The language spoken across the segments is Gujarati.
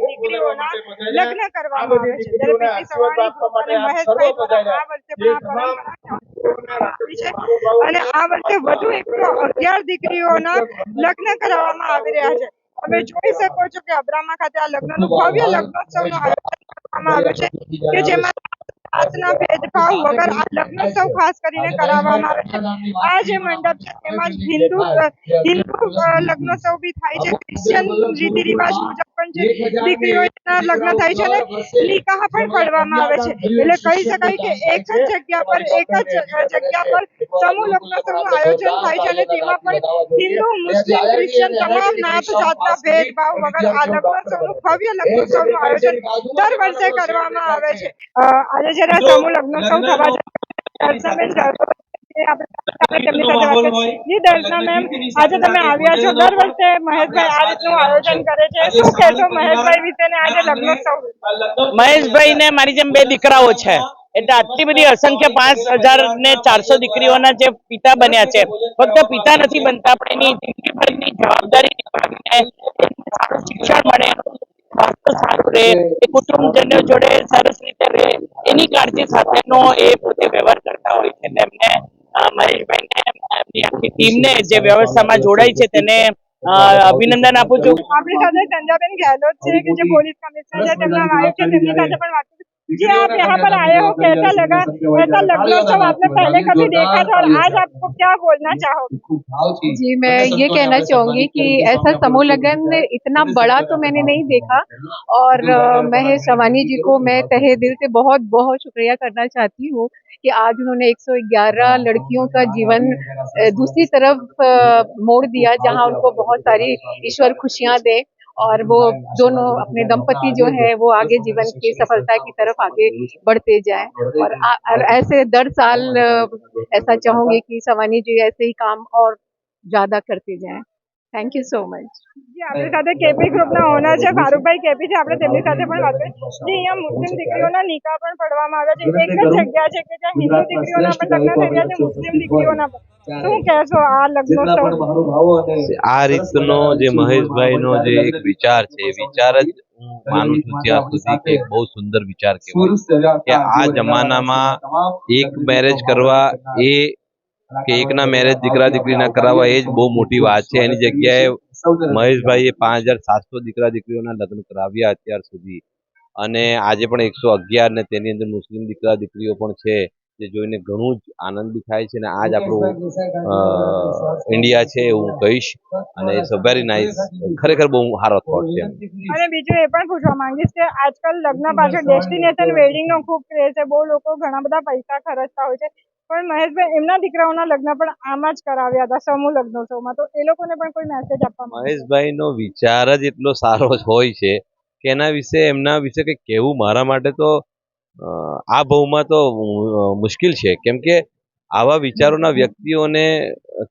દીકરીઓના લગ્ન કરવામાં આવે છે. અને આ વર્ષે વધુ એકસો અગિયાર દીકરીઓના લગ્ન કરાવવામાં આવી રહ્યા છે. તમે જોઈ શકો છો કે અબ્રામા ખાતે આ લગ્નનું ભવ્ય લગ્નોત્સવનું આયોજન કરવામાં આવ્યું છે કે જેમાં જાતના ભેદભાવ વગર આ લગ્નોત્સવ ખાસ કરીને કરાવવામાં આવે છે. આ જે મંડપ છે તેમાં હિન્દુ હિન્દુ લગ્નોત્સવ બી થાય છે. ક્રિશ્ચિયન રીતિ રિવાજ મુજબ પણ જે દીકરીઓના લગ્ન થાય છે અને નિકાહ પણ પડવામાં આવે છે. એટલે કહી શકાય કે એક જ જગ્યા પર એક જ જગ્યા પર સમૂહ લગ્નોત્સવનું આયોજન થાય છે અને તેમાં પણ હિન્દુ મુસ્લિમ ક્રિશ્ચિયન તમામ નાત જાતના ભેદભાવ વગર આ લગ્નોત્સવનું ભવ્ય લગ્ન સમૂહ આયોજન દર વર્ષે કરવામાં આવે છે. આજે જ્યારે આ સમૂહ લગ્નોત્સવ થવા જઈ દર્શનાબેન રાઠોડ છે, આપણે આપણે તેમની સાથે વાત કરીએ. જી દર્શના મેમ આજે તમે આવ્યા છો દર વર્ષે મહેશભાઈ આ રીતનું આયોજન કરે છે. શું કહેશો મહેશભાઈ વિશે ને આજે લગ્નોત્સવ? મહેશભાઈ ને મારી જેમ બે દીકરાઓ છે. એટલે આટલી બધી અસંખ્ય પાંચ હજાર ને ચારસો દીકરીઓના જે પિતા બન્યા છે. ફક્ત પિતા નથી બનતા પણ એની જિંદગીભરની જવાબદારી સારું શિક્ષણ મળે સ્વાસ્થ્ય સારું રહે એ કુટુંબજનો જોડે સરસ રીતે રહે. એની કાળજી સાથેનો એ પોતે વ્યવહાર કરતા હોય છે. એમને મહેશભાઈને આખી ટીમને જે વ્યવસ્થામાં જોડાઈ છે તેને અભિનંદન આપું છું આપણી સાથે સંજાબેન ગેહલોત છે, કે જે પોલીસ કમિશનર છે, તેમના વાઇફ છે, તેમની સાથે પણ વાત। जी आप यहाँ पर आए हो कैसा लगा ऐसा लग्नोत्सव आपने पहले कभी देखा था और आज आपको क्या बोलना चाहोगे जी मैं ये कहना चाहूँगी कि ऐसा समूह लगन इतना बड़ा तो मैंने नहीं देखा और अ, महेश शवानी जी को मैं तहे दिल से बहुत बहुत शुक्रिया करना चाहती हूँ कि आज उन्होंने 111 लड़कियों का जीवन दूसरी तरफ़ मोड़ दिया जहाँ उनको बहुत सारी ईश्वर खुशियाँ दे और वो दोनों अपने दंपति जो है वो आगे जीवन की सफलता की तरफ़ आगे बढ़ते जाए। और, ऐसे दर साल ऐसा चाहूँगी कि सवानी जी ऐसे ही काम और ज़्यादा करते जाएँ। થેન્ક યુ સો મચ આપણી સાથે કેપી ગ્રુપના ઓનર છે ફારૂકભાઈ કેપી છે આપણે તેમની સાથે પણ વાત કરી અહીંયા મુસ્લિમ દીકરીઓના નિકાહ પણ પડવામાં આવે છે. એક જ જગ્યા છે કે જ્યાં હિન્દુ દીકરીઓના પણ લગ્ન થઈ ગયા છે મુસ્લિમ દીકરીઓના પણ. આ રીતનો જે મહેશભાઈનો જે એક વિચાર છે એ વિચાર જ માનું છું ત્યાં સુધી કે બહુ સુંદર વિચાર કહેવાય. કે આ જમાનામાં એક મેરેજ કરવા એ કે એકના મેરેજ દીકરા દીકરીના કરાવવા એ જ બહુ મોટી વાત છે. એની જગ્યાએ મહેશભાઈએ પાંચ હજાર સાતસો દીકરા દીકરીઓના લગ્ન કરાવ્યા અત્યાર સુધી. અને આજે પણ એકસો અગિયાર ને તેની અંદર મુસ્લિમ દીકરા દીકરીઓ પણ છે, જે જોઈને ઘણું જ આનંદ થાય છે અને આજ આપણું ઇન્ડિયા છે એવું કહીશ. અને ઇટ્સ વેરી નાઇસ ખરેખર બહુ સારો થોટ છે અને બીજું એ પણ પૂછવા માંગીશ કે આજકાલ લગ્ન પાછળ ડેસ્ટિનેશન વેડિંગ નો ખૂબ ક્રેઝ છે. બહુ લોકો ઘણા બધા પૈસા ખર્ચતા હોય છે. પણ મહેશભાઈ એમના દીકરાઓના લગ્ન પણ આમ જ કરાવ્યા હતા સમૂહ લગ્નોત્સવમાં. તો એ લોકોને પણ કોઈ મેસેજ આપવા મહેશભાઈ નો મહેશભાઈનો વિચાર જ એટલો સારો હોય છે કે એના વિશે એમના વિશે કંઈક કહેવું મારા માટે તો આ બહુમાં તો મુશ્કેલ છે. કેમ કે આવા વિચારોના વ્યક્તિઓને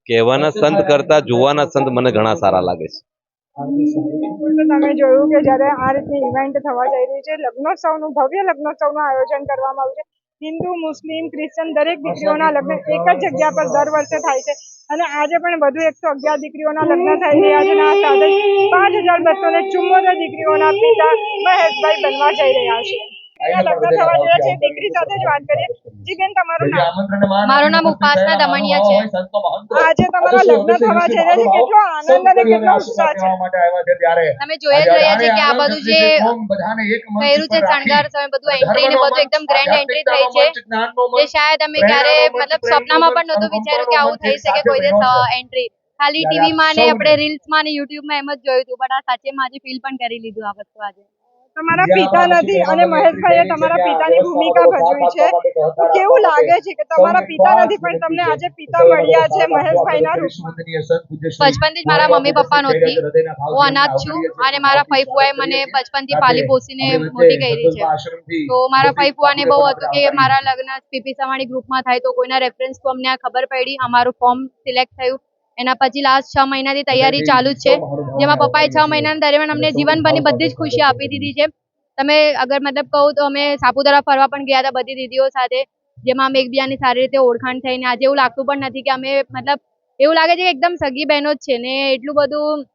કહેવાના સંત કરતા જોવાના સંત મને ઘણા સારા લાગે છે. તમે જોયું કે જ્યારે આ રીતની ઇવેન્ટ થવા જઈ રહી છે લગ્નોત્સવનું ભવ્ય લગ્નોત્સવનું આયોજન કરવામાં આવ્યું છે હિન્દુ મુસ્લિમ ક્રિશ્ચન દરેક દીકરીઓના લગ્ન એક જ જગ્યા પર દર વર્ષે થાય છે. અને આજે પણ વધુ એકસો અગિયાર દીકરીઓના લગ્ન થઈ રહ્યા છે આ સાથે પાંચ હજાર બસો ને ચુમ્મોતેર દીકરીઓના પિતા મહેશભાઈ બનવા જઈ રહ્યા છે. લગ્ન થવા જઈ રહ્યા છે. દીકરી સાથે જ વાત કરીએ. જી બેન તમારું નામ? મારું નામ ઉપાસના દમણિયા છે. આજે તમારા લગ્ન થવા જઈ રહ્યા છે કેટલો આનંદ અને કેટલો ઉત્સાહ છે? તમે જોઈ જ રહ્યા છે કે આ બધું જે કર્યું છે શણગાર તમે બધું એન્ટ્રી ને બધું એકદમ ગ્રેન્ડ એન્ટ્રી થઈ છે જે શાયદ અમે ક્યારે મતલબ સપનામાં પણ નહોતું વિચાર્યું કે આવું થઈ શકે કોઈ દિવસ એન્ટ્રી ખાલી ટીવી માં ને આપણે રીલ્સમાં ને યુટ્યુબમાં એમ જ જોયું હતું બટ આ સાચે માં આજે ફીલ પણ કરી લીધું આ વસ્તુ આજે. તમારા પિતા નથી અને મહેશભાઈએ તમારા પિતાની ભૂમિકા ભજવી છે. કેવું લાગે છે? કે તમારા પિતા નથી પણ તમને આજે પિતા મળ્યા છે મહેશભાઈના રૂપમાં બચપનથી જ મારા મમ્મી પપ્પા નહોતી હું અનાથ છું અને મારા ફઈ ફુઆએ મને બચપનથી પાલી પોસીને મોટી કરી છે. તો મારા ફઈ ફુઆને બહુ હતું કે મારા લગ્ન પીપી સવાણી ગ્રુપમાં થાય તો કોઈના રેફરન્સ તો અમને આ ખબર પડી. અમારું ફોર્મ સિલેક્ટ થયું. એના પછી લાસ્ટ છ મહિનાથી તૈયારી ચાલુ જ છે. જેમાં પપ્પાએ છ મહિના દરમિયાન અમને જીવનભરની બધી જ ખુશી આપી દીધી છે. તમે અગર મતલબ કહું તો અમે સાપુતારા ફરવા પણ ગયા હતા બધી દીદીઓ સાથે જેમાં અમે એકબીજાની સારી રીતે ઓળખાણ થઈને આજે એવું લાગતું પણ નથી કે અમે મતલબ એવું લાગે છે કે એકદમ સગી બહેનો જ છે ને એટલું બધું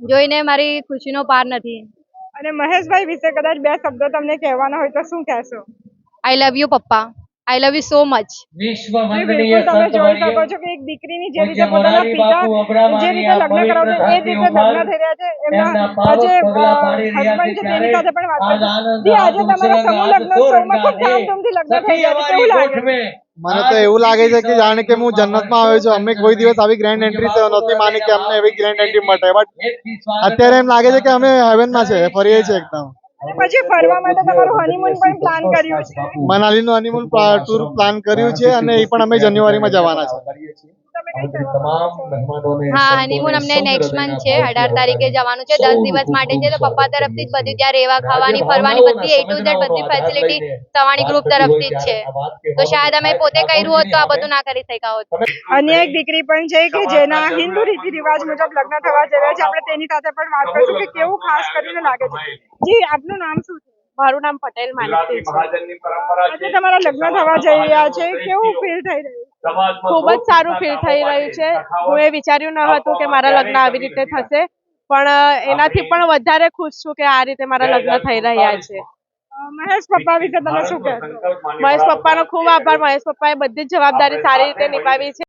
જોઈને મારી ખુશીનો પાર નથી. અને મહેશભાઈ વિશે કદાચ બે શબ્દો તમને કહેવાના હોય તો શું કહેશો? આઈ લવ યુ પપ્પા. I love you so much જી, બિલકુલ તમે જોઈ શકો છો કે એક દીકરીની જે રીતે પોતાના પિતા જે રીતે લગ્ન કરાવતા એ રીતે લગ્ન થઈ રહ્યા છે એમના આજે હસબન્ડ છે તેની સાથે પણ વાત કરી જી આજે તમારા સમૂહ લગ્નોત્સવમાં ખૂબ ધામધૂમથી લગ્ન થઈ રહ્યા છે કેવું લાગે મને તો એવું લાગે છે કે જાણે કે હું જન્નતમાં આવ્યો છું. અમે કોઈ દિવસ આવી ગ્રેન્ડ એન્ટ્રી તો નહોતી માની કે અમને એવી ગ્રેન્ડ એન્ટ્રી મળે. બટ અત્યારે એમ લાગે છે કે અમે હેવનમાં છે ફરીએ છીએ એકદમ. પછી ફરવા માટે તમારું હનીમૂન પણ પ્લાન કર્યું છે? મનાલીનું હનીમૂન ટૂર પ્લાન કર્યું છે અને એ પણ અમે જાન્યુઆરીમાં જવાના છે. હા હનીમૂન અમને નેક્સ્ટ મંથ છે. અઢાર તારીખે જવાનું છે. દસ દિવસ માટે છે તો પપ્પા તરફથી જ બધી ત્યાં રહેવા ખાવાની ફરવાની બધી એ ટુ ઝેડ બધી ફેસિલિટી સવાણી ગ્રુપ તરફથી જ છે. તો શાયદ અમે પોતે કર્યું હોત તો આ બધું ના કરી શક્યા હોત. અન્ય એક દીકરી પણ છે કે જેના હિન્દુ રીતિ રિવાજ મુજબ લગ્ન થવા જઈ રહ્યા છે. આપણે તેની સાથે પણ વાત કરીશું કે કેવું ખાસ કરીને લાગે છે. જી આપનું નામ શું છે? મારું નામ પટેલ માનસી છે. તમારા લગ્ન થવા જઈ રહ્યા છે. કેવું ફીલ થઈ રહ્યું? ખૂબ જ સારું ફીલ થઈ રહ્યું છે. હું એ વિચાર્યું ન હતું કે મારા લગ્ન આવી રીતે થશે પણ એનાથી પણ વધારે ખુશ છું કે આ રીતે મારા લગ્ન થઈ રહ્યા છે. મહેશ પપ્પા વિશે તમે શું કહેશો? મહેશ પપ્પાનો ખૂબ આભાર. મહેશ પપ્પાએ બધી જ જવાબદારી સારી રીતે નિભાવી છે.